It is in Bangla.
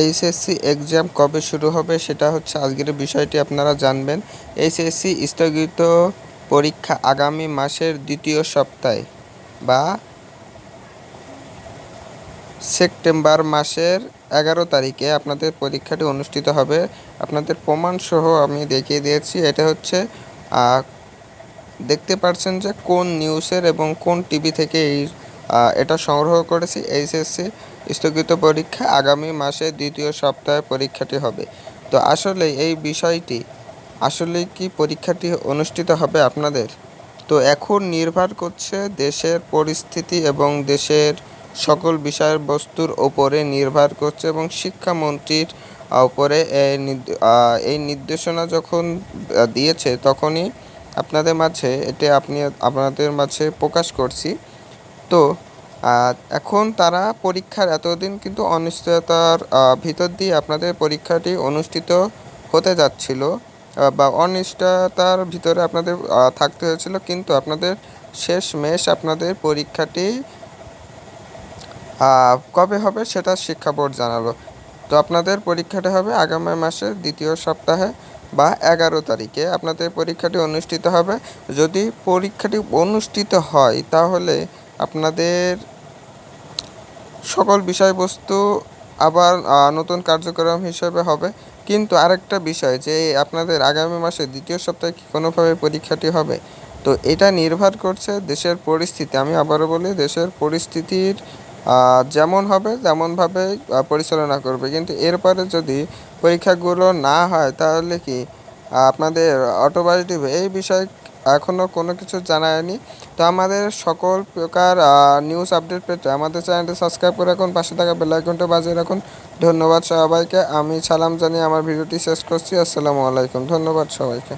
এইচএসসি এক্সাম কবে শুরু হবে সেটা হচ্ছে আজকের বিষয়টি আপনারা জানবেন। এইচএসসি স্থগিত পরীক্ষা আগামী মাসের দ্বিতীয় সপ্তাহে বা সেপ্টেম্বর মাসের এগারো তারিখে আপনাদের পরীক্ষাটি অনুষ্ঠিত হবে। আপনাদের প্রমাণসহ আমি দেখিয়ে দিয়েছি, এটা হচ্ছে দেখতে পাচ্ছেন যে কোন নিউজের এবং কোন টিভি থেকে এই এটা সংগ্রহ করেছি এইচএসসি স্থগিত পরীক্ষা আগামী মাসে দ্বিতীয় সপ্তাহে পরীক্ষাটি হবে। তো আসলে এই বিষয়টি, আসলে কি পরীক্ষাটি অনুষ্ঠিত হবে আপনাদের? তো এখন নির্ভর করছে দেশের পরিস্থিতি এবং দেশের সকল বিষয়বস্তুর ওপরে নির্ভর করছে এবং শিক্ষামন্ত্রীর ওপরে এই নির্দেশনা যখন দিয়েছে তখনই আপনাদের মাঝে, এটা আপনি, আপনাদের মাঝে প্রকাশ করছি। তো এখন তারা পরীক্ষার এতদিন কিন্তু অনিশ্চয়তার ভিতর দিয়ে আপনাদের পরীক্ষাটি অনুষ্ঠিত হতে যাচ্ছিল বা অনিশ্চয়তার ভিতরে আপনাদের থাকতে হয়েছিল, কিন্তু আপনাদের শেষ মেশ আপনাদের পরীক্ষাটি কবে হবে সেটা শিক্ষা বোর্ড জানালো। তো আপনাদের পরীক্ষাটি হবে আগামী মাসের দ্বিতীয় সপ্তাহে বা এগারো তারিখে। আপনাদের পরীক্ষাটি অনুষ্ঠিত হবে। যদি পরীক্ষাটি অনুষ্ঠিত হয়, তাহলে আপনাদের সকল বিষয়বস্তু আবার নতুন কার্যক্রম হিসেবে হবে। কিন্তু আরেকটা বিষয় যে, আপনাদের আগামী মাসে দ্বিতীয় সপ্তাহে কি কোনোভাবে পরীক্ষাটি হবে? তো এটা নির্ভর করছে দেশের পরিস্থিতি। আমি আবারও বলি, দেশের পরিস্থিতির যেমন হবে তেমনভাবে পরিচালনা করবে। কিন্তু এরপরে যদি পরীক্ষাগুলো না হয়, তাহলে কি আপনাদের অটোবাস এই বিষয়ে এখনও কোনো কিছু জানায়নি। তো আমাদের সকল প্রকার নিউজ আপডেট পেতে আমাদের চ্যানেলটি সাবস্ক্রাইব করে রাখুন, পাশে থাকা বেলাইকনটা বাজিয়ে রাখুন। ধন্যবাদ সবাইকে। আমি সালাম জানিয়ে আমার ভিডিওটি শেষ করছি। আসসালামু আলাইকুম। ধন্যবাদ সবাইকে।